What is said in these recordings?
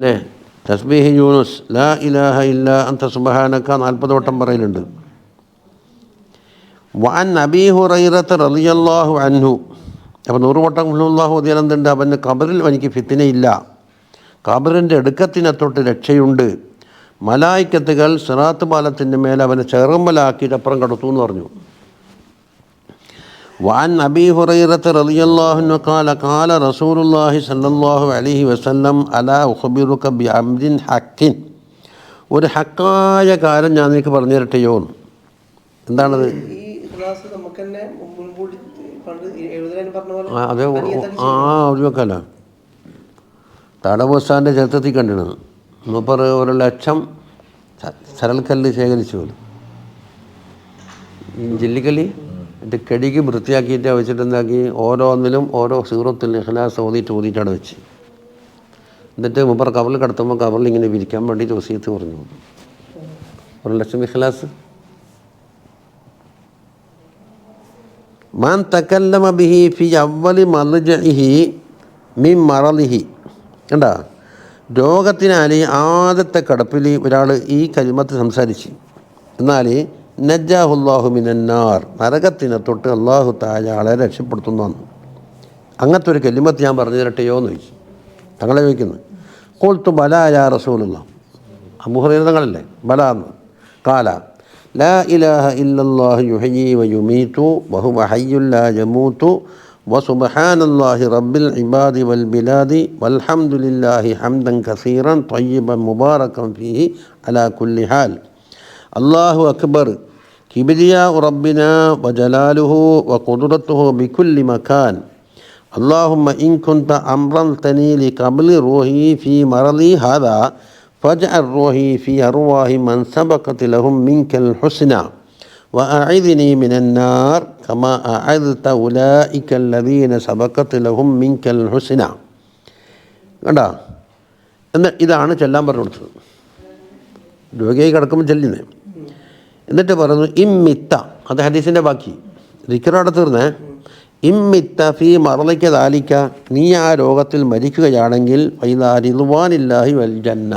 അല്ലേ തസ്ബീഹ് യൂനുസ്. ലാ ഇലാഹ ഇല്ല അന്ത സുബഹാനക്ക നാൽപ്പത് വട്ടം പറയലുണ്ട്. വൻ നബീ ഹുറൈറത്ത് റളിയല്ലാഹു അൻഹു. അപ്പോൾ നൂറ് വട്ടം അള്ളാഹു ഉദയനന്ദുണ്ട് അവന് കബറിൽ എനിക്ക് ഫിത്തിനയില്ല. കബറിന്റെ അടുക്കത്തിനെ തൊട്ട് രക്ഷയുണ്ട്. മലായിക്കത്തുകൾ സിറാത്ത് പാലത്തിന്റെ മേലെ അവനെ ചെറുമ്പലാക്കിയിട്ട് അപ്പുറം കടത്തു എന്ന് പറഞ്ഞു. وعن أبي هريرة رضي الله عنه قال قال رسول الله صلى الله عليه وسلم ألا أخبرك بعبد حق ഒരു ഹക്കായ കാര്യം ഞാൻ നിനക്ക് പറഞ്ഞു തരട്ടെയോ എന്താണത് ഈ ക്ലാസ് നമുക്ക് തന്നെ മുൻകൂട്ടി പണ്ട് എഴുതാൻ പറഞ്ഞ പോലെ ആ, അതെ ആ ഒരു വെക്കല്ല തടവസ്ഥാൻ്റെ ചരിത്രത്തിൽ കണ്ടിണ് മൂപ്പർ ഒരു ലക്ഷം സ- സരൽക്കല്ല് ശേഖരിച്ചു പോലും ജില്ലിക്കല്ലി എന്നിട്ട് കെടിക്ക് വൃത്തിയാക്കിയിട്ട് വെച്ചിട്ട് എന്താക്കി ഓരോന്നിലും ഓരോ സീറത്തിൽ ഇഹ്ലാസ് ഓതിയിട്ട് ഓതിയിട്ടാണ് വെച്ച്. എന്നിട്ട് മുമ്പർ കവറിൽ കിടത്തുമ്പോൾ കവറിൽ ഇങ്ങനെ വിരിക്കാൻ വേണ്ടി വസീത്ത് പറഞ്ഞു. ഒരു ലക്ഷം ഇഹ്ലാസ് മാൻ തക്കല്ലമ ബിഹി ഫി അവലി മി മറലിഹി കണ്ടാ? രോഗത്തിനാൽ ആദ്യത്തെ കടപ്പിൽ ഒരാൾ ഈ കരിമത്ത് സംസാരിച്ച്. എന്നാൽ നജ്ജാഹുല്ലാഹു മിനന്നാർ നരകത്തിനെ തൊട്ട് അള്ളാഹു താഴെ ആളെ രക്ഷപ്പെടുത്തുന്നു അങ്ങനത്തെ ഒരു കലിമത്ത് ഞാൻ പറഞ്ഞു തരട്ടെയോ എന്ന് ചോദിച്ചു തങ്ങളെ ചോദിക്കുന്നു കോൾത്തു ബല യാ റസൂലുള്ള അബുഹൃതങ്ങളല്ലേ ബല എന്ന് കാല ലാ ഇലാഹ ഇല്ലല്ലാഹു യുഹയി വയുമീതു വഹുവ ഹയ്യുൻ ലാ യമൂതു وسبحان الله رب العباد والبلاد والحمد لله حمدا كثيرا طيبا مباركا فيه على كل حال الله أكبر كبرياء ربنا وجلاله وقدرته بكل مكان اللهم إن كنت أمرتني لقبل روحي في مرضي هذا فاجعل روحي في أرواح من سبقت لهم منك الحسنى وأعذني من النار كما أعذت أولئك الذين سبقت لهم منك الحسنى കണ്ടാ എന്ന് ഇതാണ് ചെല്ലാൻ പറഞ്ഞു കൊടുത്തത് രോഗിയായി കിടക്കുമ്പോൾ ചെല്ലുന്നത് എന്നിട്ട് പറഞ്ഞു ഇമ്മിത്ത അത് ഹദീസിന്റെ ബാക്കി. റിക്കറോടെ തീർന്നേ. ഇമ്മിത്ത ഫീ മറലിക്ക താലിക്ക നീ ആ രോഗത്തിൽ മരിക്കുകയാണെങ്കിൽ വൈദാ റിലുവാനില്ലാഹി വൽ ജന്ന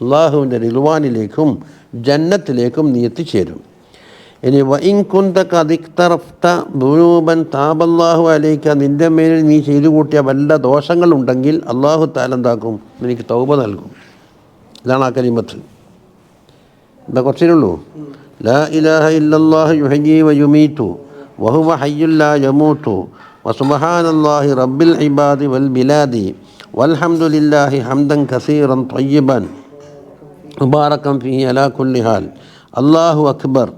അള്ളാഹുവിന്റെ റിലുവാനിലേക്കും ജന്നത്തിലേക്കും നീ എത്തിച്ചേരും ഇനി വൈകുന്ത കതിക്തറഫ്ത ദുരൂപൻ താബല്ലാഹു അലേക്ക നിന്റെ മേലിൽ നീ ചെയ്തു കൂട്ടിയ വല്ല ദോഷങ്ങളുണ്ടെങ്കിൽ അള്ളാഹു താലെന്താക്കും എനിക്ക് തൗബ നൽകും ഇതാണ് ആ കലിമത്ത്. എന്താ കുറച്ചേയുള്ളൂ ലാ ഇലാഹ ഇല്ലല്ലാഹു യുഹയി വയുമീതു വഹുവ ഹയ്യുൻ ലാ യമൂതു വസുബ്ഹാനല്ലാഹി റബ്ബിൽ ഇബാദി വൽ ബിലാദി വൽഹംദുലില്ലാഹി ഹംദൻ കസീറൻ ത്വയ്യിബൻ മുബാറക്കൻ ഫീഹി അലാ കുല്ലി ഹാൽ അല്ലാഹു അക്ബർ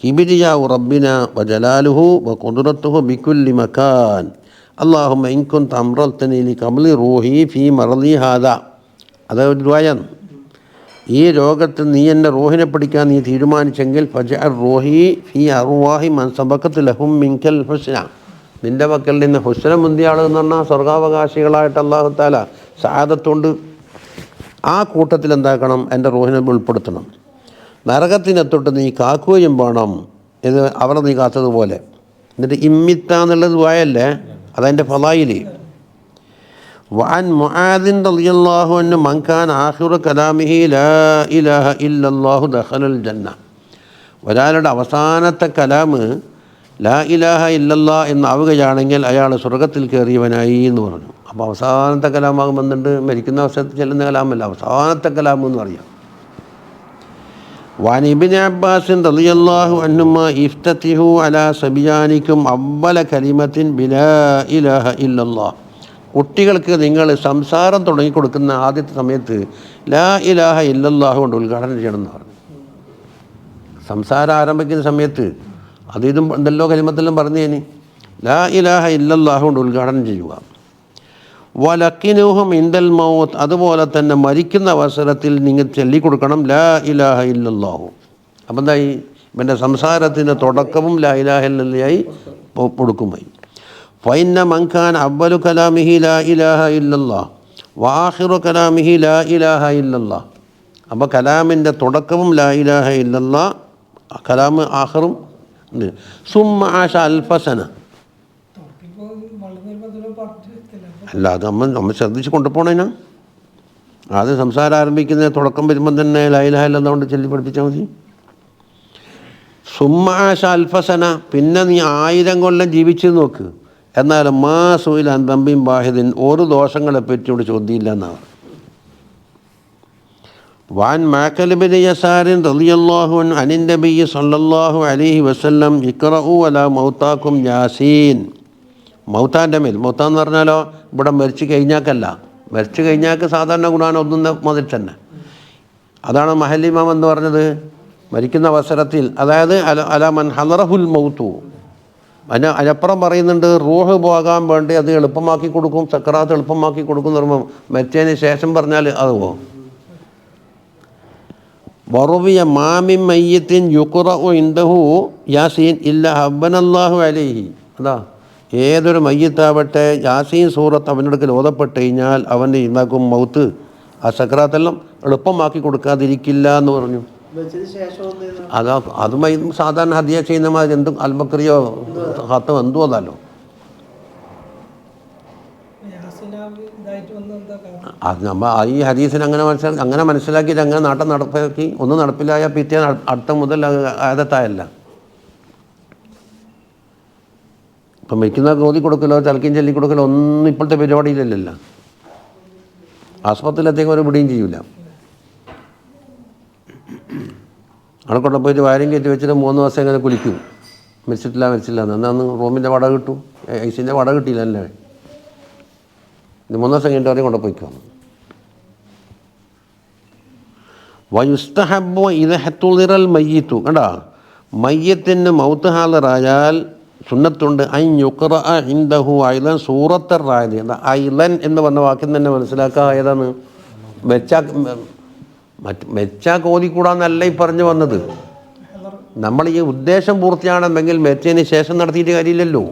കിബിരിയാവു റബ്ബിന വജലാലുഹു വഖുദ്റത്തുഹു ബിക്കുല്ലി മക്കാൻ അല്ലാഹുമ്മ ഇൻ കുൻത അംറൽതനി ലിഖബ്ലി റൂഹി ഫീ മർളി ഹാദാ അത് ഒരു ദ്വായാണ്. ഈ രോഗത്തിൽ നീ എന്റെ റോഹിനെ പിടിക്കാൻ നീ തീരുമാനിച്ചെങ്കിൽ ഫജ റോഹി ഫി അറുവാഹി മൻസബക്കത്ത് ലഹും മിങ്കൽ ഹുസ്ന. നിന്റെ മക്കളിൽ നിന്ന് ഹുസ്ന മുന്തിയ ആൾ എന്ന് പറഞ്ഞാൽ സ്വർഗാവകാശികളായിട്ട് അള്ളാഹു താല സാദത്തുകൊണ്ട് ആ കൂട്ടത്തിൽ എന്താക്കണം? എന്റെ റോഹിനെ ഉൾപ്പെടുത്തണം. നരകത്തിനെത്തൊട്ട് നീ കാക്കുകയും വേണം. ഇത് അവരെ നീ കാത്തതുപോലെ. എന്നിട്ട് ഇമ്മിത്ത എന്നുള്ളത് വായല്ലേ? അതെന്റെ ഫലായിലേ. وعن معاذ رضي الله عنه من كان آخر كلامه لا إله إلا الله دخل الجنة ഒരാളുടെ അവസാനത്തെ കലാമ് ലാ ഇലാഹ ഇല്ലല്ലാ എന്നാവുകയാണെങ്കിൽ അയാൾ സ്വർഗത്തിൽ കയറിയവനായി എന്ന് പറഞ്ഞു അപ്പോൾ അവസാനത്തെ കലാമാകും വന്നിട്ട് മരിക്കുന്ന അവസരത്തിൽ ചെല്ലുന്ന കലാമല്ല അവസാനത്തെ കലാം എന്ന് പറയാം وعن ابن عباس رضي الله عنهما افتتحوا على سبيانكم أول كلمة بلا إله إلا الله കുട്ടികൾക്ക് നിങ്ങൾ സംസാരം തുടങ്ങിക്കൊടുക്കുന്ന ആദ്യത്തെ സമയത്ത് ലാ ഇലാഹ ഇല്ലല്ലാഹു കൊണ്ട് ഉദ്ഘാടനം ചെയ്യണം എന്ന് പറഞ്ഞു. സംസാരം ആരംഭിക്കുന്ന സമയത്ത് അത് ഇതും എന്തെല്ലോ പറഞ്ഞു തന്നെ ലാ ഇലാഹ ഇല്ലല്ലാഹു കൊണ്ട് ഉദ്ഘാടനം ചെയ്യുക. വലക്കിനുഹും ഇന്ദൽ മൗത്ത് അതുപോലെ തന്നെ മരിക്കുന്ന അവസരത്തിൽ നിങ്ങൾ ചൊല്ലിക്കൊടുക്കണം ലാ ഇലാഹ ഇല്ലല്ലാഹു. അപ്പം എന്തായി ഇവന്റെ സംസാരത്തിന്റെ തുടക്കവും ലാ ഇലാഹ ഇല്ലല്ലായി കൊടുക്കുമായി ഫൈന മൻഖാൻ അവലു കലാമിഹി ലാ ഇലാഹ ഇല്ലല്ലാ വാഹിറു കലാമിഹി ലാ ഇലാഹ ഇല്ലല്ലാ അപ്പോൾ കലാമിന്റെ തുടക്കവും ലാ ഇലാഹ ഇല്ലല്ലാ കലാം ആഹറും ഉണ്ട്. സുമ്മ ആഷ അൽഫസന. അല്ല അത് നമ്മൾ നമ്മൾ ശ്രദ്ധിച്ച് കൊണ്ടുപോകണേനാ ആദ്യം സംസാരം ആരംഭിക്കുന്ന തുടക്കം വരുമ്പം തന്നെ ലൈലാഹൽ എന്നുകൊണ്ട് ചൊല്ലി പഠിപ്പിച്ചാൽ മതി. സുമ്മാഷ അൽഫസന പിന്നെ നീ ആയിരം കൊല്ലം ജീവിച്ചു നോക്ക്. എന്നാലും മാ സുയിൽ അന്തമ്പിയും ബാഹിദിൻ ഒരു ദോഷങ്ങളെ പറ്റിയോട് ചോദ്യമില്ല എന്നാണ്. വാൻ മാക്കലിബിൻ യസാരിൻ റളിയല്ലാഹു അൻ അനിൻ നബി സല്ലല്ലാഹു അലൈഹി വസല്ലം ഇക്റഉ അല മൗത്താക്കും യാസീൻ. മൗത്താന്റെ മേൽ മൗത്ത എന്ന് പറഞ്ഞാലോ ഇവിടെ മരിച്ചു കഴിഞ്ഞാക്കല്ല. മരിച്ചു കഴിഞ്ഞാക്ക് സാധാരണ ഗുണാൻ ഒന്നും മുതൽ തന്നെ. അതാണ് മഹലിമാം എന്ന് പറഞ്ഞത്. മരിക്കുന്ന അവസരത്തിൽ അതായത് അല അല മൻ ഹലറഹുൽ മൗത്തു. അതിന് അതിനപ്പുറം പറയുന്നുണ്ട് റൂഹ് പോകാൻ വേണ്ടി അത് എളുപ്പമാക്കി കൊടുക്കും സക്കറാത്ത് എളുപ്പമാക്കി കൊടുക്കും പറയുമ്പോൾ മരിച്ചതിന് ശേഷം പറഞ്ഞാൽ അത് പോകും വറുവിയ മാമിൻ മയ്യത്തിൻ യുക്കുറു ഇന്ദഹു യാസീൻ ഇല്ല ഹബ്ബനല്ലാഹു അലൈഹി. അതാ ഏതൊരു മയ്യത്താവട്ടെ യാസീൻ സൂറത്ത് അവനെടുക്കൽ ഓതപ്പെട്ട് കഴിഞ്ഞാൽ അവന്റെ ഇന്നാക്കും മൗത്ത് ആ സക്രാത്തെല്ലാം എളുപ്പമാക്കി കൊടുക്കാതിരിക്കില്ല എന്ന് പറഞ്ഞു. അതാ അത് മൈ സാധാരണ ഹദിയ ചെയ്യുന്ന മാതിരി എന്തും അൽബക്രിയോ ഹത്തോ എന്തോ അതല്ലോ അത് നമ്മ ഈ ഹദീസിന് അങ്ങനെ മനസ്സിലാക്കി അങ്ങനെ മനസ്സിലാക്കിയിട്ട് അങ്ങനെ നാട്ടം നടപ്പാക്കി. ഒന്ന് നടപ്പിലായ പിറ്റേ അടുത്ത മുതൽ ആദത്തായല്ല. ഇപ്പം മിക്കുന്ന ഗോതി കൊടുക്കലോ ചലക്കിയും ചൊല്ലി കൊടുക്കലോ ഒന്നും ഇപ്പോഴത്തെ പരിപാടിയിലല്ലല്ലോ. ആസ്പത്രിയിലെത്തേക്ക് ഒരു പിടിയും ചെയ്യൂല. അവിടെ കൊണ്ട് പോയിട്ട് വയറും കയറ്റി വെച്ചിട്ട് മൂന്ന് ദിവസം ഇങ്ങനെ കുലിക്കും മരിച്ചിട്ടില്ല മരിച്ചില്ല. എന്ന് അന്ന് റൂമിന്റെ വട കിട്ടും. ഐസിന്റെ വട കിട്ടിയില്ല അല്ലേ? ഇത് മൂന്ന് ദിവസം കഴിഞ്ഞിട്ട് അവരെ കൊണ്ടുപോയിക്കോ വയുസ്തഹബു ഇതഹത്തുളിറൽ മയ്യത്തു. കണ്ടാ? മയ്യത്തിന് മൗത്ത് ഹാലറായാൽ സുന്നത്തുണ്ട്. ഐ യുക്ര ഇന്ദഹു ഐലൻ സൂറത്തർ റായത്. എന്താ ഐലൻ എന്ന് പറഞ്ഞ വാക്കിൽ തന്നെ മനസ്സിലാക്കുക ഏതാണ്? മെച്ചാ മറ്റ് മെച്ചാ കോതിക്കൂടാന്നല്ല ഈ പറഞ്ഞു വന്നത്. നമ്മൾ ഈ ഉദ്ദേശം പൂർത്തിയാണെന്നെങ്കിൽ മെച്ചതിന് ശേഷം നടത്തിയിട്ട് കാര്യമില്ലല്ലോ.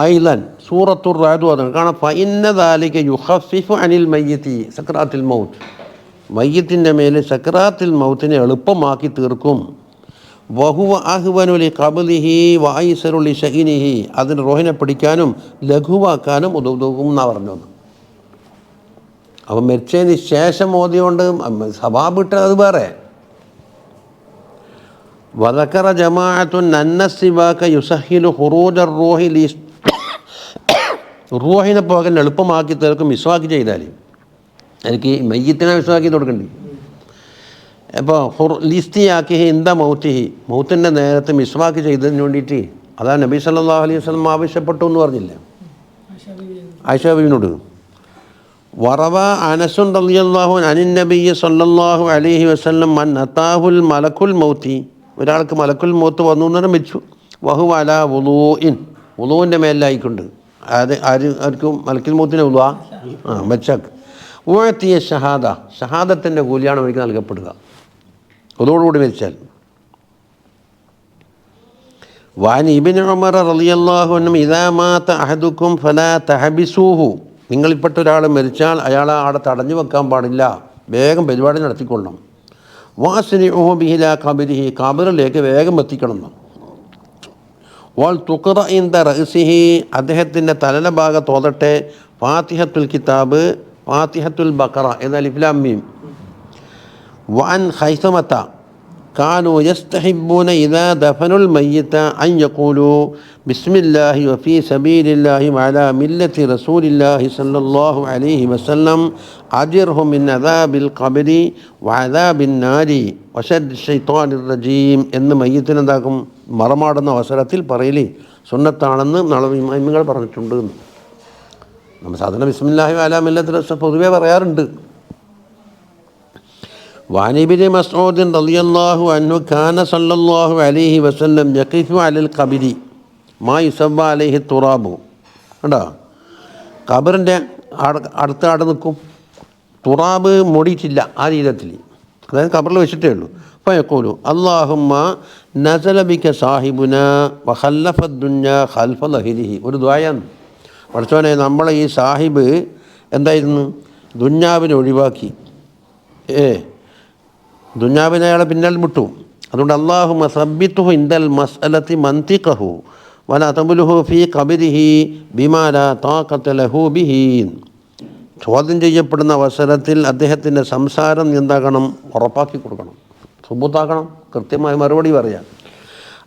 ഐലൻ സൂറത്തുർ റാദു അതാണ്. കാരണം ഫൈന്നദാലിക യുഹഫിഫു അനിൽ മയ്യത്തി സക്രാത്തിൽ മൗത്ത്. മയ്യത്തിന്റെ മേൽ സക്രാത്തിൽ മൗത്തിനെ എളുപ്പമാക്കി തീർക്കും. വഹുവ അഹ്വനുലി കബലിഹി വായിസരുളി ഷഹിനിഹി അതിന് റോഹിനെ പിടിക്കാനും ലഘുവാക്കാനും ഉതകും എന്നാണ് പറഞ്ഞത്. അപ്പം മരിച്ചതിന് ശേഷം ഓതിയോണ്ട് സഭാബിട്ട് അത് വേറെ. വതക്കറ ജമാഅത്തു നന്നസിവാക്ക യുസഹിലു ഹുറൂജർ റൂഹി ലീസ് റൂഹിനെ പോകാൻ എളുപ്പമാക്കി തീർക്കും വിശ്വാക്കി ചെയ്താൽ എനിക്ക് മയ്യത്തിനെ വിശ്വാക്കി കൊടുക്കണ്ടേ. അപ്പോൾ ഹുർ ലിസ്തിയാക്കി ഇന്ത മൗത്തിഹി. മൗത്തിന്റെ നേരത്തെ മിസ്വാക്ക് ചെയ്തതിന് വേണ്ടിയിട്ട് അതാ നബി സല്ലല്ലാഹു അലൈഹി വസല്ലം ആവശ്യപ്പെട്ടു എന്ന് പറഞ്ഞില്ലേ? ആയിഷാബിനോട് വറവ അനസുൻ റളിയല്ലാഹു അനിൻ നബിയെ സല്ലാഹു അലഹി വസ്ലം മൻ അത്താഹുൽ മലക്കുൽ മൗത്തി. ഒരാൾക്ക് മലക്കുൽ മൗത്ത് വന്നു എന്ന് മരിച്ചു. വഹു അല ഉലൂ ഇൻ ഉലൂവിന്റെ മേലായിക്കൊണ്ട്. അത് ആര് ആർക്കും മലക്കുൽ മൗത്തിനെ ഉലുവ ആ മെച്ചാക്ക് ഉഴത്തിയ ഷഹാദ. ഷഹാദത്തിന്റെ കൂലിയാണ് അവർക്ക് നൽകപ്പെടുക. അതോടുകൂടി മരിച്ചാൽ. വാൻ ഇബിൻ ഉമർ റളിയല്ലാഹു അൻഹു ഇദാ മാത അഹദുക്കും ഫലാ തഹബിസൂഹു. നിങ്ങളിൽപ്പെട്ട ഒരാൾ മരിച്ചാൽ അയാളെ അവിടെ തടഞ്ഞു വെക്കാൻ പാടില്ല. വേഗം പരിപാടി നടത്തിക്കൊള്ളണം. വാസിനി ഓബിഹില കബിരിഹി കബറിലേക്ക് വേഗം എത്തിക്കണം വാൾ തുക്കറ ഇന്ത റഹസിഹി അദ്ദേഹത്തിന്റെ തലല ഭാഗത്തോതട്ടെ ഫാത്തിഹത്തുൽ കിതാബ് ഫാത്തിഹത്തുൽ ബക്കറ എന്നാൽ ഇഫ്ലാം വാൻ ഹൈസമത്ത കാനു യസ്തഹിബൂന ഇദാ ദഫനുൽ മയ്യത്ത അൻ യഖൂലു ബിസ്മില്ലാഹി വഫി സബീലില്ലാഹി അലാ മില്ലത്തി റസൂലില്ലാഹി സല്ലല്ലാഹു അലൈഹി വസല്ലം അജിർഹു മിൻ അദാബിൽ ഖബരി വഅദാബിൻ നാരി വശദ് ഷൈത്താനിർ റജീം എന്ന് മയ്യത്തിന് എന്താക്കും മറമാടുന്ന അവസരത്തിൽ പറയലേ. സുന്നത്താണെന്ന് നാളെ ഇമാമിങ്ങൾ പറഞ്ഞിട്ടുണ്ട് നമ്മൾ സാധാരണ ബിസ്മില്ലാഹി അലാ മില്ലത്തി റസൂൽ പൊതുവേ പറയാറുണ്ട്. വാനിബിന് മസ്ഊദിൻ റലിയല്ലാഹു അന്നു ഖാന സല്ലല്ലാഹു അലൈഹി വസല്ലം യഖിഫു അലൽ കബിരി മാ യുസബ അലൈഹി തുറാബു കണ്ടോ? കബറിന്റെ അടുത്ത അട നിൽക്കും. തുറാബ് മൂടിയിട്ടില്ല ആ രീതിയിൽ അതായത് കബറിൽ വെച്ചിട്ടേ ഉള്ളൂ. അപ്പോൾ എക്കോലു അള്ളാഹുമ്മ നസലബിക്ക സാഹിബുന വഹല്ലഫുഞ്ഞ ഹൽഫ ലഹിരിഹി. ഒരു ദ്വായാണ്. പഠിച്ചോനെ നമ്മളെ ഈ സാഹിബ് എന്തായിരുന്നു? ദുഞ്ഞാവിനെ ഒഴിവാക്കി. ഏ ദുഞ്ഞാവിനെ അയാളെ പിന്നാൽ മുട്ടും. അതുകൊണ്ട് അള്ളാഹു മസബിത്തുഹു ഇന്ദൽ മസ്അലത്തി മന്തിഖഹു വല തബുലുഹു ഫി കബിരിഹി ബിമാല താഖത്ത ലഹു ബിഹി. ചോദ്യം ചെയ്യപ്പെടുന്ന അവസരത്തിൽ അദ്ദേഹത്തിന്റെ സംസാരം എന്താക്കണം ഉറപ്പാക്കി കൊടുക്കണം. സുബൂത്താക്കണം. കൃത്യമായ മറുപടി പറയാം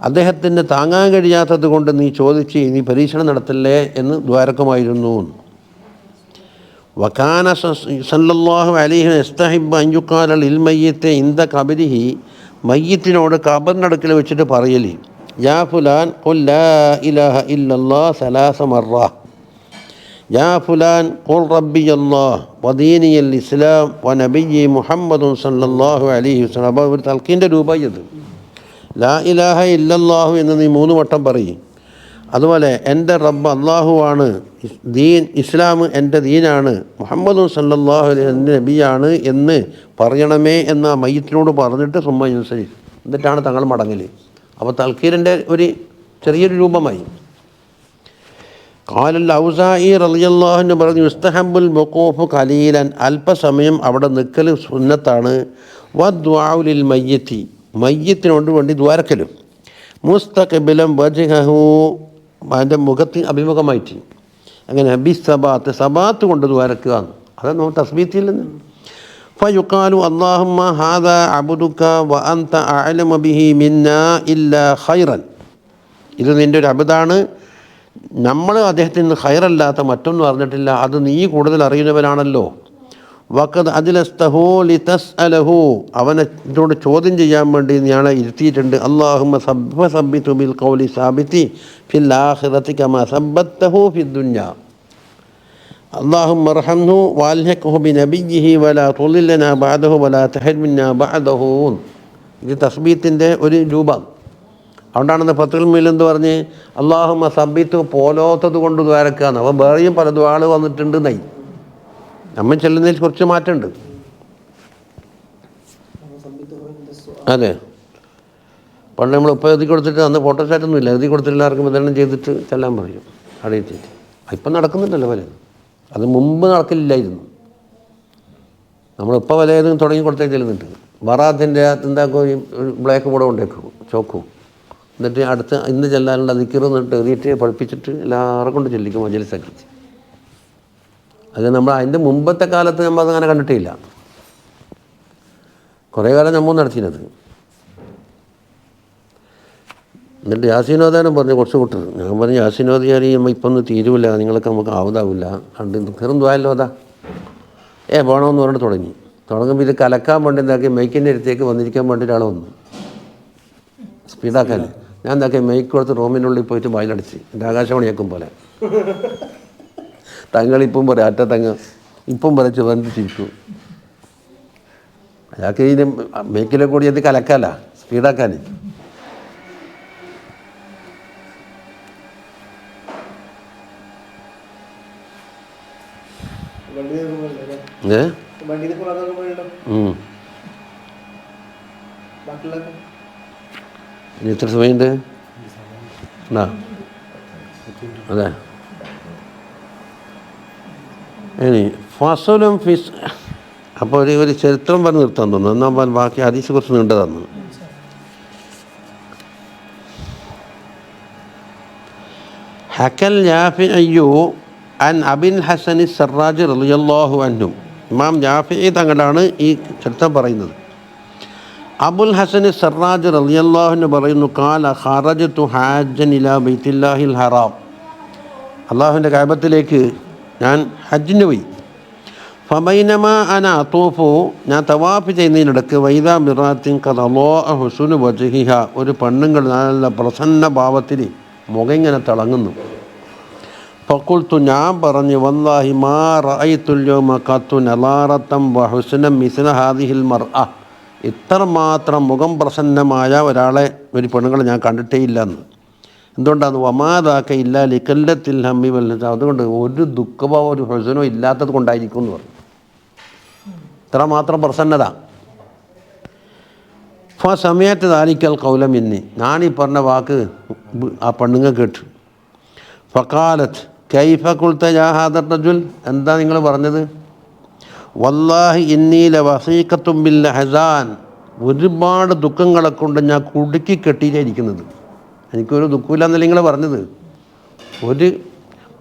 അദ്ദേഹത്തിന് താങ്ങാൻ കഴിയാത്തത് കൊണ്ട് നീ ചോദിച്ച് നീ പരീക്ഷണം നടത്തല്ലേ? എന്ന് ദ്വാരക്കമായിരുന്നു. വക്കാന സല്ലാഹു അലിഹു എസ്തഹിബ് അഞ്ചുക്കാലൽ ഇൽമയ്യത്തെ ഇന്ത കബരിഹി മയ്യത്തിനോട് കബറിനടുക്കൽ വെച്ചിട്ട് പറയൽ യാ ഫുലാൻ ഖുൽ ലാ ഇലാഹ ഇല്ലല്ലാ സലാസ മറ യാ ഫുലാൻ ഖുൽ റബ്ബി അല്ലാഹ് വദീനിയൽ ഇസ്ലാം വനബിയി മുഹമ്മദും സല്ലല്ലാഹു അലൈഹി വസല്ലം. അപ്പോൾ ഒരു തൽക്കീന്റെ രൂപ ഇത്. ലാ ഇലാഹ ഇല്ലല്ലാഹു എന്ന് നീ മൂന്ന് വട്ടം പറയും. അതുപോലെ എന്റെ റബ്ബ് അള്ളാഹുവാണ് ദീൻ ഇസ്ലാം എന്റെ ദീനാണ്. മുഹമ്മദ് സല്ലാഹു എന്റെ നബിയാണ് എന്ന് പറയണമേ എന്ന് ആ മയ്യത്തിനോട് പറഞ്ഞിട്ട് സുമ്മ യൂസരി. എന്നിട്ടാണ് തങ്ങൾ മടങ്ങൽ അപ്പോൾ തൽക്കീറിന്റെ ഒരു ചെറിയൊരു രൂപമായി. കാലൽ ഔസായി റളിയല്ലാഹുവിന് പറഞ്ഞു ഇസ്തഹബുൽ മൊക്കോഫ് കലീലൻ അല്പസമയം അവിടെ നിൽക്കൽ സുന്നത്താണ്. വദ്വാവുലിൽ മയ്യത്തി. മയ്യത്തിനോട് വേണ്ടി ദ്വാരക്കലും. മുസ്തഖബിലം വജ്ഹഹു. അതിന്റെ മുഖത്ത് അഭിമുഖമായിട്ട്. അങ്ങനെ ബി സബാത്ത് സബാത്ത് കൊണ്ട് ദ്വാരക്കുക അത് നമ്മൾ തസ്ബീത്തില്ലെന്ന് ഫയുക്കാലു അള്ളാഹുമ്മ ഹാദ അബുദുക്ക വ അന്ത അഅലമ ബിഹി മിന്ന ഇല്ല ഖൈറൻ. ഇത് നിന്റെ ഒരു അബുദാണ്. നമ്മൾ അദ്ദേഹത്തിന് നിന്ന് ഖൈറല്ലാത്ത മറ്റൊന്നും അറിഞ്ഞിട്ടില്ല. അത് നീ കൂടുതൽ അറിയുന്നവനാണല്ലോ. വക്കത് അതിലസ്തഹോ ലിതസ് അലഹു അവനെ ഇതിനോട് ചോദ്യം ചെയ്യാൻ വേണ്ടി ഞാളെ ഇരുത്തിയിട്ടുണ്ട് അള്ളാഹുമ്മ സബ്ബ സബ്ബിത്തു ബിൽ കൗലി സാബിത്തി ഫിൽ ആഖിറത്തി കമ സബ്ബത്തഹു ഫിൽ ദുന്യ اللهم ارحمه والحقه بنبيه ولا تضلنا بعده ولا تحرمنا بعده ഇത് തസ്ബീത്തിൻ്റെ ഒരു രൂപം അതുകൊണ്ടാണെന്ന് പത്തുൽ എന്ത് പറഞ്ഞ് അള്ളാഹുമ്മ സബ്ബിത്ത് പോലോത്തത് കൊണ്ട് ദ്വാരക്കാന്ന് അപ്പോൾ വേറെയും പല ദ്വാള് വന്നിട്ടുണ്ട് നൈ നമ്മൾ ചെല്ലുന്നതിൽ കുറച്ച് മാറ്റമുണ്ട്. അതെ. പണ്ട് നമ്മൾ ഇപ്പോൾ എഴുതി കൊടുത്തിട്ട് അന്ന് ഫോട്ടോസ്റ്റാറ്റൊന്നും ഇല്ല. എഴുതി കൊടുത്തിട്ട് എല്ലാവർക്കും വിതരണം ചെയ്തിട്ട് ചെല്ലാൻ പറയും. അവിടെ എത്തിയിട്ട് ഇപ്പം നടക്കുന്നുണ്ടല്ലോ പല അത് മുമ്പ് നടക്കില്ലായിരുന്നു നമ്മളിപ്പോൾ വലയതും തുടങ്ങി കൊടുത്തേ ചെല്ലുന്നുണ്ട്. വറാത്തിന്റെ എന്താക്കും ഈ ബ്ലാക്ക് ബോർഡ് കൊണ്ടേക്കും ചോക്കും. എന്നിട്ട് അടുത്ത് ഇന്ന് ചെല്ലാനുള്ള ദിക്കറ് എഴുതിയിട്ട് പഠിപ്പിച്ചിട്ട് എല്ലാവരും കൊണ്ട് ചെല്ലിക്കും മജലിസാക്കി. അത് നമ്മൾ അതിന്റെ മുമ്പത്തെ കാലത്ത് നമ്മൾ അതങ്ങനെ കണ്ടിട്ടില്ല. കുറേ കാലം നമ്മൾ നടത്തിയത് എന്നിട്ട് യാസീനോദാനം പറഞ്ഞു കുറച്ച് കൂട്ടർ. ഞാൻ പറഞ്ഞു യാസീനോദിയാരി നമ്മൾ ഇപ്പം ഒന്നും തീരുമില്ല നിങ്ങളൊക്കെ നമുക്ക് ആവതാവില്ല കണ്ട് കയറും ദ്വായല്ലോ അതാ. ഏ പോകണമെന്ന് പറഞ്ഞിട്ട് തുടങ്ങി. തുടങ്ങുമ്പോൾ ഇത് കലക്കാൻ വേണ്ടി എന്താക്കി മൈക്കിന്റെ അടുത്തേക്ക് വന്നിരിക്കാൻ വേണ്ടി ഒരാൾ വന്നു. സ്പീഡാക്കാൻ ഞാൻ എന്താക്കി മൈക്ക് കൊടുത്ത് റൂമിനുള്ളിൽ പോയിട്ട് വായിലടിച്ച്. എന്റെ ആകാശവാണിയാക്കും പോലെ. തങ്ങളിപ്പം പറയും അറ്റ തങ്ങ ഇപ്പം പറ വന്നിട്ട് ചിരിക്കും. അയാൾക്ക് ഇതിന് മേക്കിലെ കൂടി അത് കലക്കാല സ്പീഡാക്കാൻ ഏ? എത്ര സമയമുണ്ട്? അതെ. ഇനി ഫസലും ഫിസ് അപ്പോൾ ഒരു ഒരു ചരിത്രം പറഞ്ഞു നിർത്താൻ തോന്നുന്നു. എന്നാൽ ബാ- ബാക്കി ഹദീസ് കുറച്ച് നീണ്ടതാണ്. ഹക്കൽ ജാഫി അയ്യു അൻ അബിൻ ഹസൻ സറാജ് റളിയല്ലാഹു അൻഹു. ഇമാം ജാഫി തങ്ങളാണ് ഈ ചരിത്രം പറയുന്നത്. അബുൽ ഹസൻ സറാജ് റലിയല്ലാഹുന്ന് പറയുന്നു കാല ഖറജത്തു ഹാജൻ ഇലാ ബൈത്തില്ലാഹിൽ ഹറാം. അള്ളാഹുവിന്റെ കാബത്തിലേക്ക് ഞാൻ ഹജ്ജിന് പോയി. ഫമൈനമ അന അത്തോഫു ഞാൻ തവാഫ് ചെയ്യുന്നതിനിടക്ക് വൈദാ മിറാത്തിൻ കഥലോ ഹുസുന് വജഹിഹ ഒരു പെണ്ണുങ്ങൾ നല്ല പ്രസന്ന ഭാവത്തിൽ മുഖങ്ങനെ തിളങ്ങുന്നു. പക്കുൾത്തു ഞാൻ പറഞ്ഞു വല്ലാഹി മാ റഅയ്തുല്യോമ കത്തു നലാറത്തം വഹുസനം മിസ്ന ഹാദിഹിൽ മർ ഇത്രമാത്രം മുഖം പ്രസന്നമായ ഒരാളെ ഒരു പെണ്ണുങ്ങളെ ഞാൻ കണ്ടിട്ടേ ഇല്ലെന്ന്. എന്തുകൊണ്ടാണ് വമാതാക്ക ഇല്ല ലിക്കല്ലത്തിൽ ഹമ്മി വല്ല അതുകൊണ്ട് ഒരു ദുഃഖമോ ഒരു ഹസനോ ഇല്ലാത്തത് കൊണ്ടായിരിക്കും എന്ന് പറഞ്ഞു. ഇത്ര മാത്രം പ്രസന്നത. ഫ സമയത്ത് താലിക്കൽ കൗലം ഇന്നി ഞാനീ പറഞ്ഞ വാക്ക് ആ പെണ്ണുങ്ങൾ കേട്ടു. ഫക്കാലത്ത് കൈഫ കുൽത്ത ജാഹാദർ റജുൽ. എന്താ നിങ്ങൾ പറഞ്ഞത്? വല്ലാഹി ഇന്നീലെ വസീക്കത്തുമ്പിൽ ഹസാൻ. ഒരുപാട് ദുഃഖങ്ങളെ കൊണ്ട് ഞാൻ കുടുക്കി കെട്ടിയിട്ടായിരിക്കുന്നത് എനിക്കൊരു ദുഃഖമില്ല എന്നല്ല നിങ്ങൾ പറഞ്ഞത്? ഒരു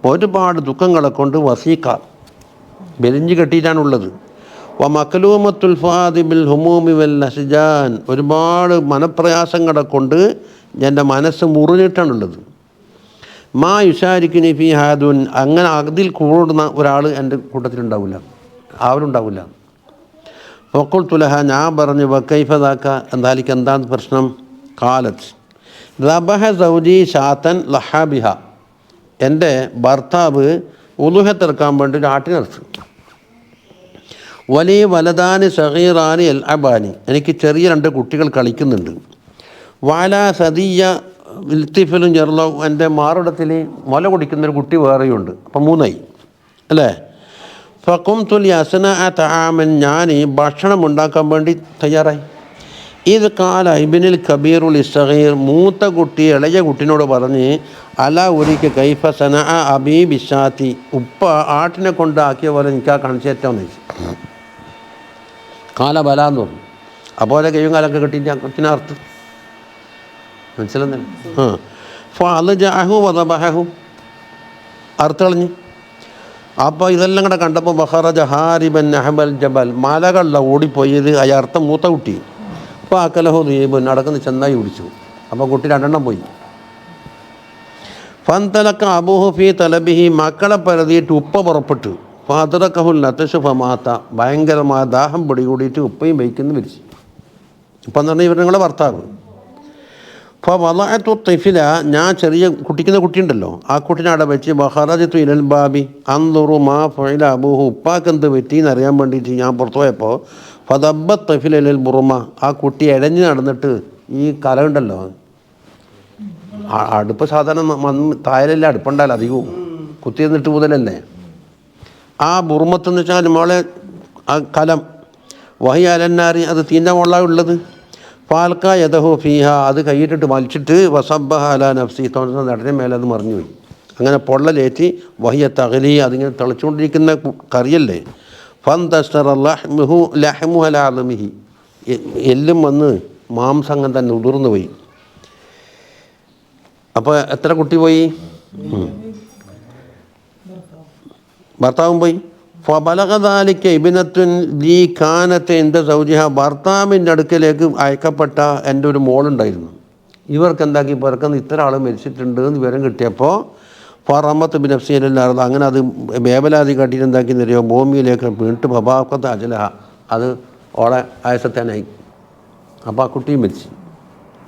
ഒരുപാട് ദുഃഖങ്ങളെ കൊണ്ട് വസീക്ക ബെലിഞ്ച് കെട്ടിയിട്ടാണുള്ളത്. വ മക്കലൂമത്തുൽ ഫാദി ബിൽ ഹുമൂമി വൽ നസ്ജാൻ ഒരുപാട് മനപ്രയാസങ്ങളെ കൊണ്ട് എന്റെ മനസ്സ് മുറിഞ്ഞിട്ടാണുള്ളത്. മാ യുഷാരിക്കു ഫി ഹാദുൻ അങ്ങനെ അതിൽ കൂടുന്ന ഒരാൾ എന്റെ കൂട്ടത്തിലുണ്ടാവില്ല അവരുണ്ടാവില്ല ഫക്കുൽ തുലഹ ഞാൻ പറഞ്ഞു വക്കൈഫതാക്ക എന്തായാലും എന്താണ് പ്രശ്നം? കാലത്ത് ലബഹ സൗജി ഷാത്തൻ ലഹാബിഹ. എന്റെ ഭർത്താവ് ഉലുഹത്തെടുക്കാൻ വേണ്ടി ഒരു ആട്ടിനർത്ത് വലിയ വലതാനി സഹീറാനി എൽ അബാനി. എനിക്ക് ചെറിയ രണ്ട് കുട്ടികൾ കളിക്കുന്നുണ്ട്. വാല സദീയ ഇൽത്തിഫലും ചെറുലോ എന്റെ മാറിടത്തിൽ മുല കുടിക്കുന്നൊരു കുട്ടി വേറെയുണ്ട്. അപ്പം മൂന്നായി. അല്ലേ? ഫക്കും തുൽ അസന ആ താമൻ ഞാൻ ഭക്ഷണം ഉണ്ടാക്കാൻ വേണ്ടി തയ്യാറായി. ഇത് കാല ഇബിനിൽ കബീറുൽ ഇസ്സഹീർ മൂത്ത കുട്ടി ഇളയ കുട്ടിനോട് പറഞ്ഞ് അല ഒരിക്കൽ കൈഫ സന അബീ ബിഷാത്തി ഉപ്പ ആട്ടിനെ കൊണ്ടാക്കിയ പോലെ എനിക്ക് ആ കണിച്ചേറ്റാന്ന് വെച്ചു കാല ബല എന്ന് പറഞ്ഞു. അപ്പോൾ കയ്യും കാലൊക്കെ കിട്ടിയിട്ട് കൊച്ചിനെ അർത്ഥം മനസ്സിലെന്നല്ല ആ. അത് ജാഹു വധബഹു അർത്ഥളഞ്ഞ് അപ്പോൾ ഇതെല്ലാം കൂടെ കണ്ടപ്പോൾ ബഹറ ജഹാരിബൻ അഹബൽ ജബൽ മലകളിലെ ഓടിപ്പോയത്. അയാർത്ഥം മൂത്ത കുട്ടി. അപ്പോൾ അക്കലഹോ ദീപൻ നടക്കുന്ന ചെന്നായി പിടിച്ചു അപ്പോൾ കുട്ടി രണ്ടെണ്ണം പോയി. ഫന്തലക്ക അബുഹുഫി തലബിഹി മക്കളെ പരതിയിട്ട് ഉപ്പ പുറപ്പെട്ടു. ഫാദറക്കഹുൽ നത്തശുഭമാത്ത ഭയങ്കരമായ ദാഹം പിടികൂടിയിട്ട് ഉപ്പയും വയ്ക്കുന്നു വിരിച്ചു. ഇപ്പം എന്ന് പറഞ്ഞാൽ ഇവർ നിങ്ങളെ ഭർത്താവ്. അപ്പോൾ വളയത്തു തെഫില ഞാൻ ചെറിയ കുട്ടിക്കുന്ന കുട്ടിയുണ്ടല്ലോ ആ കുട്ടീനെ അവിടെ വെച്ച് ബഹറജത്തു ഇലൽ ബാബി അന്തുറു മാ ഫൈല അബൂഹു ഉപ്പാക്കെന്ത് പറ്റി എന്ന് അറിയാൻ വേണ്ടിയിട്ട് ഞാൻ പുറത്തു പോയപ്പോൾ ഫതബ്ബ തഫിലലിൽ മുറുമ ആ കുട്ടി എഴഞ്ഞു നടന്നിട്ട് ഈ കല ഉണ്ടല്ലോ. ആ- അടുപ്പ് സാധാരണ തായലല്ല അടുപ്പുണ്ടായാലും അധികവും. കുത്തി നിന്നിട്ട് മുതലല്ലേ. ആ ബുറുമത്തെന്ന് വെച്ചാൽ മോളെ ആ കലം. വഹി അലന്നാറി അത് തീന്റെ മോളാണ് ഉള്ളത്. പാൽക്ക യഥഹോ ഫീഹ അത് കൈയിട്ടിട്ട് വലിച്ചിട്ട് വസബ്ബഹ അല നഫ്സി. തോന്നുന്ന നടനെ മേലെ അത് മറിഞ്ഞുപോയി. അങ്ങനെ പൊള്ളലേറ്റി വഹിയ തകലി അതിങ്ങനെ തിളച്ചുകൊണ്ടിരിക്കുന്ന കറിയല്ലേ. ഫൻ തസ്തർ ലഹ്മുഹു ലഹ്മു അല അലമിഹി എല്ലും വന്ന് മാംസംഗം തന്നെ ഉതിർന്നു പോയി. അപ്പോൾ എത്ര കുട്ടി പോയി. ഭർത്താവും പോയി? ഫബലകദാലിക്ക ഇബിനത്തുൻ ലീ കാനത്തെ എന്റെ സൗജിഹ. ഭർത്താവിന്റെ അടുക്കലേക്ക് അയക്കപ്പെട്ട എന്റെ ഒരു മോളുണ്ടായിരുന്നു. ഇവർക്ക് എന്താക്കി? ഇവർക്കെന്ന് ഇത്ര ആൾ മരിച്ചിട്ടുണ്ട് എന്ന് വിവരം കിട്ടിയപ്പോൾ ഫറമത്ത് ബിനഫ്സിയിലായിരുന്നു അങ്ങനെ അത് വേവലാതി കട്ടിട്ടുണ്ടാക്കി നിരയോ ഭൂമിയിലേക്ക് വീണിട്ട് ബബാക്കത്ത് അജലഹ. അത് ഓടെ ആയസത്തേനായി. അപ്പോൾ ആ കുട്ടിയും മരിച്ചു.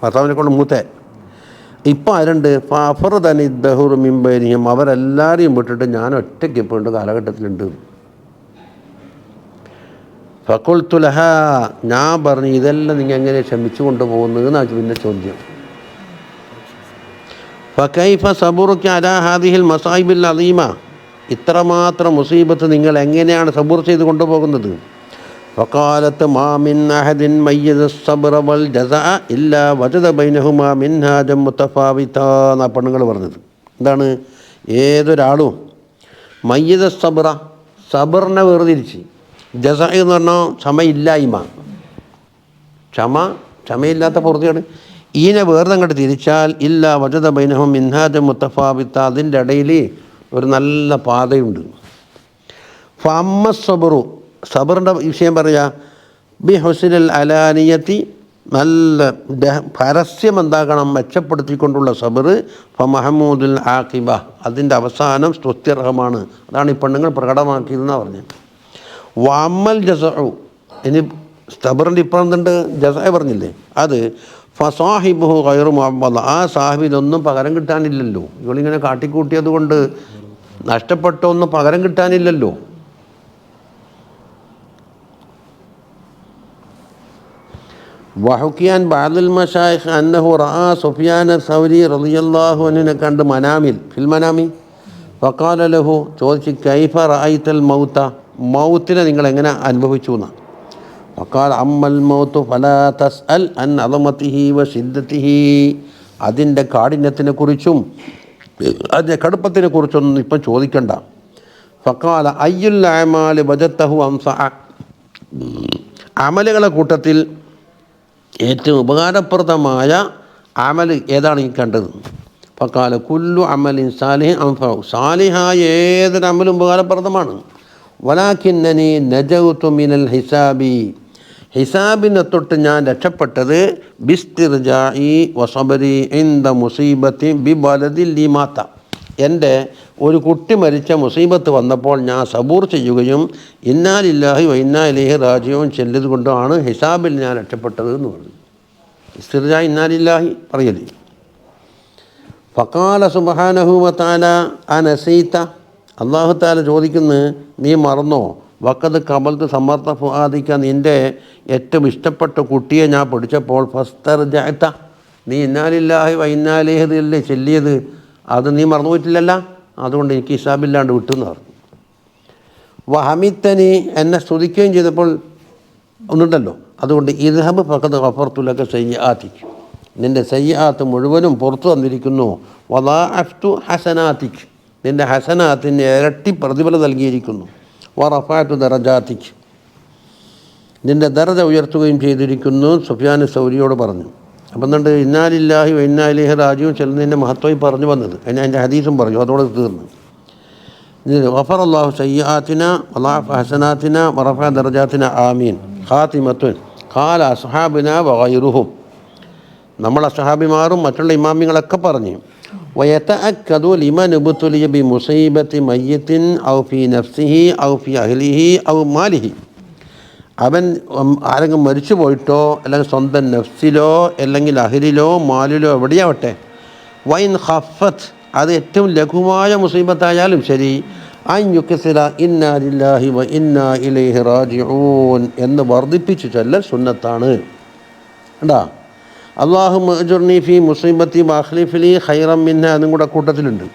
ഭർത്താവിനെ കൊണ്ട് മൂത്തേ. ഇപ്പം ആരുണ്ട്? ഫഫർ തന്നെ ദഹുർ മിമ്പരിയും അവരെല്ലാവരെയും വിട്ടിട്ട് ഞാൻ ഒറ്റയ്ക്ക് ഇപ്പോൾ ഉണ്ട് കാലഘട്ടത്തിലുണ്ട്. ഫക്കുൽത്തുലഹ ഞാൻ പറഞ്ഞു ഇതെല്ലാം നിങ്ങൾ എങ്ങനെ ക്ഷമിച്ചു കൊണ്ടുപോകുന്നതെന്നാണ് പിന്നെ ചോദ്യം. ഫക്കൈഫ സബുറുക്ക് അലാ ഹാദിഹിൽ മസാഹിബിൽ അലീമ ഇത്രമാത്രം മുസീബത്ത് നിങ്ങൾ എങ്ങനെയാണ് സബൂർ ചെയ്ത് കൊണ്ടുപോകുന്നത്? ഫക്കാലത്ത് മാമിൻ അഹദിൻ മയ്യത് സബ്റ വൽ ജസഅ ഇല്ലാ വജദ ബൈനഹുമാ മിൻഹാജം മുത്തഫാവിത്ത എന്നാ പെണ്ണുങ്ങൾ പറഞ്ഞത്. എന്താണ്? ഏതൊരാളും മയ്യത സബ്ര സബറിനെ വേർതിരിച്ച് ജസ എന്ന് പറഞ്ഞാൽ ക്ഷമയില്ലായ്മ. ക്ഷമ ക്ഷമയില്ലാത്ത പൂർത്തിയാണ് ഈനെ വേറെങ്ങോട്ട് തിരിച്ചാൽ ഇല്ല വജത ബൈനഹം മിൻഹാജ മുത്തഫാബിത്ത അതിന്റെ ഇടയിൽ ഒരു നല്ല പാതയുണ്ട്. ഫമ്മ സബറു സബറിന്റെ വിഷയം പറയാ ബി ഹുസിനൽ അലാനിയത്തി നല്ല പരസ്യം എന്താകണം മെച്ചപ്പെടുത്തിക്കൊണ്ടുള്ള സബർ ഫ മഹമ്മൂദുൽ ആക്കിബ അതിന്റെ അവസാനം സ്തുത്യർഹമാണ്. അതാണ് ഈ പെണ്ണുങ്ങൾ പ്രകടമാക്കിയതെന്നാണ് പറഞ്ഞത്. വമ്മൽ ജസഉ ഇനി സബറിന്റെ ഇപ്പം എന്തുണ്ട്? ജസ പറഞ്ഞില്ലേ? അത് ഫസാഹിബുഹു ഖൈറു മുഹമ്മദ് ആ സാഹിബിനൊന്നും പകരം കിട്ടാനില്ലല്ലോ. ഇവളിങ്ങനെ കാട്ടിക്കൂട്ടിയത് കൊണ്ട് നഷ്ടപ്പെട്ടൊന്നും പകരം കിട്ടാനില്ലല്ലോ. വഹുക്കിയാൻ ബാദുൽ മഷായിഖ് അന്നഹു റാ സുഫിയാൻ സൗരി റളിയല്ലാഹു കണ്ട് മനാമിൽ. ഫിൽ മനാമി? വക്കാല ലഹു ചോദിച്ച് കൈഫ റായിത്തൽ മൗത്ത മൗത്തിനെ നിങ്ങൾ എങ്ങനെ അനുഭവിച്ചു എന്നാ? വക്കാൽ അമ്മൽ മൗത്തു ഫലാ തസ് അൽ അൻ അലമത്തിഹി വ സിദ്ധത്തിഹി അതിന്റെ കാഠിന്യത്തിനെ കുറിച്ചും അതിന്റെ കടുപ്പത്തിനെ കുറിച്ചൊന്നും ഇപ്പം ചോദിക്കണ്ട. ഫക്കാല അയ്യുൽ അമാൽ ബജത്തഹു അംസ. അമലുകളെ കൂട്ടത്തിൽ ഏറ്റവും ഉപകാരപ്രദമായ അമൽ ഏതാണ് ഈ കണ്ടത്? ഫക്കാല കുല്ലു അമലിൻ സാലിഹ് അംഫു സാലിഹായ ഏതൊരു അമലും ഉപകാരപ്രദമാണ്. വലാഖിന്നനി നജൗത്തു മിനൽ ഹിസാബി. ഹിസാബിനെ തൊട്ട് ഞാൻ രക്ഷപ്പെട്ടത് ബിസ്തിർജായി വസബരി ഇന്ദ മുസീബത്തി ബി ബലതി ലീമാത്ത. എന്റെ ഒരു കുട്ടി മരിച്ച മുസീബത്ത് വന്നപ്പോൾ ഞാൻ സബൂർ ചെയ്യുകയും ഇന്നാലില്ലാഹി വൈന്നാലേഹി രാജ്യവും ചെല്ലത് കൊണ്ടാണ് ഹിസാബിൽ ഞാൻ രക്ഷപ്പെട്ടത് എന്ന് പറഞ്ഞു. ഇസ്തിർജ ഇന്നാലില്ലാഹി പറയലേ. ഫക്കാല സുബഹാനഹുവത്താല അനസീത്ത അള്ളാഹുത്താല അള്ളാഹു താല ചോദിക്കുന്നു നീ മറന്നോ? വക്കത് കമലത്ത് സമർത്ഥ ഫുഹാദിക്ക നിന്റെ ഏറ്റവും ഇഷ്ടപ്പെട്ട കുട്ടിയെ ഞാൻ പഠിച്ചപ്പോൾ ഫസ്തർ ജാത്ത നീ ഇന്നാലില്ലാഹി വൈന്നാലേഹതല്ലേ ചെല്ലിയത്. അത് നീ മറന്നുപോയിട്ടില്ലല്ല അതുകൊണ്ട് എനിക്ക് ഹിസാബില്ലാണ്ട് വിട്ടെന്ന് പറഞ്ഞു. വഹമിത്തനി എന്നെ സ്തുതിക്കുകയും ചെയ്തപ്പോൾ ഒന്നുണ്ടല്ലോ അതുകൊണ്ട് ഇദ്ഹബ് ഫക്കത് സയ്യ സയ്യാത്തിക്ക് നിന്റെ സയ്യാത്ത് മുഴുവനും പുറത്തു തന്നിരിക്കുന്നു. വലാ അഫ്തു ഹസനാത്തിക്ക് നിന്റെ ഹസനാത്തിന് ഇരട്ടി പ്രതിഫലം നൽകിയിരിക്കുന്നു. വറഫാത്തു ദറജാത്തിക്ക് നിന്റെ ദറജ ഉയർത്തുകയും ചെയ്തിരിക്കുന്നു സുഫിയാൻ സൗരിയോട് പറഞ്ഞു. അപ്പം എന്നിട്ട് ഇന്നാലില്ലാഹി ഇന്നാലിഹി രാജീവ് ചെല്ലുന്നതിന്റെ മഹത്വം പറഞ്ഞു വന്നത്. അതിന് അതിന്റെ ഹദീസും പറഞ്ഞു. അതോടെ തീർന്നു. വഫർ അള്ളാഹു സയ്യാത്തിന വലാഫ് ഹസനാത്തിന വറഫ ദർജാത്തിന ആമീൻ. ഖാത്തിമത്തുൻ ഖാല അസ്ഹാബിന വൈറുഹും നമ്മളെ സഹാബിമാരും മറ്റുള്ള ഇമാമിങ്ങളൊക്കെ പറഞ്ഞു. വയത്തഅക്കദു لمن ابتلي ബി ميت أو ഔ نفسه നഫ്സിഹി ഔ أهله أو മാലിഹി. അവൻ ആരെങ്കിലും മരിച്ചു പോയിട്ടോ അല്ലെങ്കിൽ സ്വന്തം നഫ്സിലോ അല്ലെങ്കിൽ അഹിലിലോ മാലിലോ എവിടെയാവട്ടെ. വൈൻ ഹഫത്ത് അത് ഏറ്റവും ലഘുവായ മുസീബത്തായാലും ശരി. അൻ യുക്കസില ഇന്നാലില്ലാഹി വ ഇന്നാ ഇലൈഹി റാജിഊൻ എന്ന് വർദ്ധിപ്പിച്ചു ചൊല്ലൽ സുന്നത്താണ്. കണ്ടാ? അള്ളാഹു മജുർനി ഫി മുസീബത്തി വാഖ്ലിഫിലി ഖൈറം മിന്ന എന്നും കൂടെ കൂട്ടത്തിലുണ്ട്.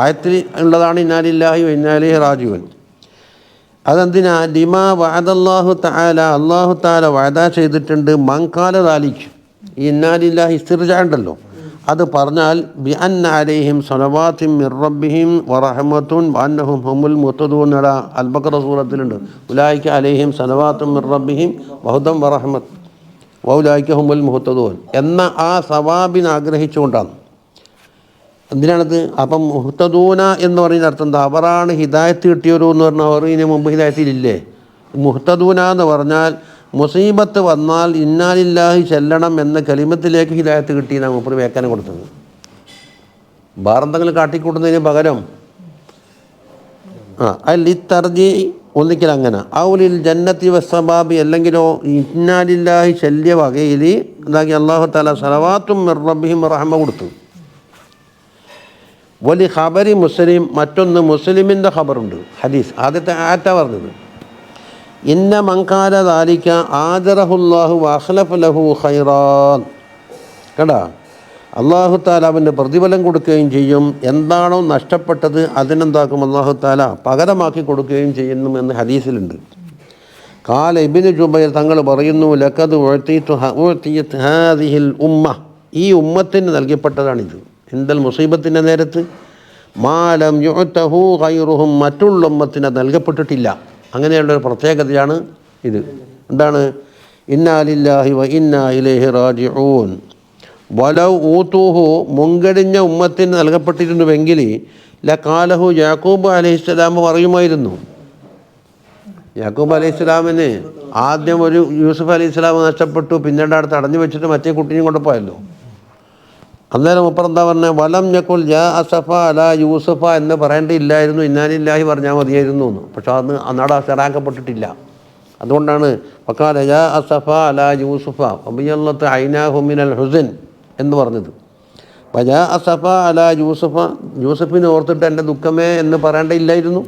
ആയത്തിൽ ഉള്ളതാണ് ഇന്നാലില്ലാഹി ഇന്നാലി റാജുവൻ അതെന്തിനാ? ലിമാ വാദല്ലാഹു തആല അള്ളാഹു താല വാദ ചെയ്തിട്ടുണ്ട്. മങ്കാല താലിക്ക് ഇന്നാലില്ലാഹി സ്ഥിരജാണ്ടല്ലോ അത് പറഞ്ഞാൽ ബി അന്ന അലൈഹിം സലവാത്തിൻ മിർ റബ്ബിഹിം വറഹമത്തുൻ അന്നഹും ഹുമുൽ മുത്തദൂൻ എടാ അൽബക്കറ സൂറത്തിലുണ്ട്. ഉലായിക്ക് അലൈഹിം സലവാത്തും മിർ റബ്ബിഹിം വഹുദം വറഹമത്ത് വൗലായിക്ക മുഹത്തദോൻ എന്ന ആ സവാബിന് ആഗ്രഹിച്ചുകൊണ്ടാണ്. എന്തിനാണത്? അപ്പം മുഹത്തദൂന എന്ന് പറയുന്ന അർത്ഥം എന്താ? അവരാണ് ഹിദായത്ത് കിട്ടിയവരോ എന്ന് പറഞ്ഞാൽ അവർ ഇതിന് മുമ്പ് ഹിദായത്തിലില്ലേ? മുഹത്തദൂന എന്ന് പറഞ്ഞാൽ മുസീബത്ത് വന്നാൽ ഇന്നാലില്ലാഹി ചെല്ലണം എന്ന കലിമത്തിലേക്ക് ഹിദായത്ത് കിട്ടിയെന്നാണ് മൂപ്പർ വ്യാഖ്യാനം കൊടുത്തത്. വേറെന്തെങ്കിലും കാട്ടിക്കൂട്ടുന്നതിന് പകരം ആ അല്ലി തർജി ഒന്നിക്കൽ അങ്ങനെ. ഔലിൽ ജന്നത്തി വസ്സബാബി അല്ലെങ്കിലോ ഇന്നാലില്ലാഹി ശല്യ വകയിൽ ഇതാക്കി അള്ളാഹു താല സലവാത്തും മിർ റബ്ബിഹിം റഹമ കൊടുത്തു. വലി ഖബരി മുസ്ലിം മറ്റൊന്ന് മുസ്ലിമിന്റെ ഖബറുണ്ട് ഹദീസ്. ആദ്യത്തെ ആറ്റ പറഞ്ഞത്. ഇന്ന മങ്കാല ദാലിക്ക ആദറഹുല്ലാഹു വഖലഫ് ലഹു ഖൈറാൻ. കേടാ അള്ളാഹു താല അവന്റെ പ്രതിഫലം കൊടുക്കുകയും ചെയ്യും. എന്താണോ നഷ്ടപ്പെട്ടത് അതിനെന്താക്കും അള്ളാഹു താല? പകരമാക്കി കൊടുക്കുകയും ചെയ്യുന്നു എന്ന് ഹദീസിലുണ്ട്. കാല ഇബിന് ജുബൈർ തങ്ങൾ പറയുന്നു ലക്കത് ഹാദിഹിൽ ഉമ്മ. ഈ ഉമ്മത്തിന് നൽകപ്പെട്ടതാണിത്. എന്തൽ മുസീബത്തിന്റെ നേരത്ത് മാലം യുഅത്തഹു കൈറുഹും മറ്റുള്ള ഉമ്മത്തിന് നൽകപ്പെട്ടിട്ടില്ല. അങ്ങനെയുള്ള ഒരു പ്രത്യേകതയാണ് ഇത്. എന്താണ്? ഇന്നാലില്ലാഹി വ ഇന്നാ ഇലൈഹി റാജിഊൻ. വലൗ ഊത്തൂഹു മുൻകടിഞ്ഞ ഉമ്മത്തിന് നൽകപ്പെട്ടിരുന്നുവെങ്കിൽ ലക്കാലഹു യാക്കൂബ് അലൈഹിസ്സലാം പറയുമായിരുന്നു. യാക്കൂബ് അലൈഹി സ്വലാമിന് ആദ്യം ഒരു യൂസുഫ് അലൈഹിസ്സലാം നഷ്ടപ്പെട്ടു പിന്നീട് അടുത്ത് അടഞ്ഞു വെച്ചിട്ട് മറ്റേ കുട്ടിയും കൊണ്ടുപോയല്ലോ അന്നേരം അപ്പുറം എന്താ പറഞ്ഞത് വലം ഞക്കുൽ ജാ അസഫ അല യൂസഫ എന്ന് പറയേണ്ടിയില്ലായിരുന്നു ഇന്നാലില്ലാഹി പറഞ്ഞാൽ മതിയായിരുന്നു എന്ന്. പക്ഷെ അന്ന് അന്നാട് ചെറാക്കപ്പെട്ടിട്ടില്ല അതുകൊണ്ടാണ് വക്കാല ജാ അസഫ അല യൂസുഫ അബിയല്ലത്ത് അൽ ഹുസൻ എന്ന് പറഞ്ഞത്. പജാ അസഫ അല യൂസഫ. യൂസഫിനെ ഓർത്തിട്ട് എന്റെ ദുഃഖമേ എന്ന് പറയേണ്ടയില്ലായിരുന്നു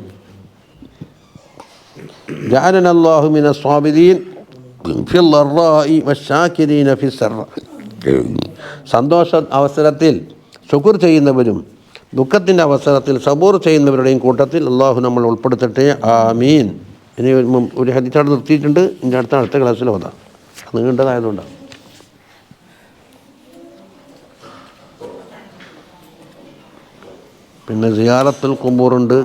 ജാനൻ അള്ളാഹു സന്തോഷ അവസരത്തിൽ ശുക്ർ ചെയ്യുന്നവരും ദുഃഖത്തിന്റെ അവസരത്തിൽ സബൂർ ചെയ്യുന്നവരുടെയും കൂട്ടത്തിൽ അള്ളാഹു നമ്മൾ ഉൾപ്പെടുത്തട്ടെ. ആമീൻ. ഇനി ഒരു ഹരിച്ചാട് നിർത്തിയിട്ടുണ്ട്. ഇതിന്റെ അടുത്ത അടുത്ത ക്ലാസ്സിൽ വന്ന നീണ്ടതായതുകൊണ്ടാണ്. പിന്നെ സിയാറത്തുൽ കുമ്പൂറുണ്ട്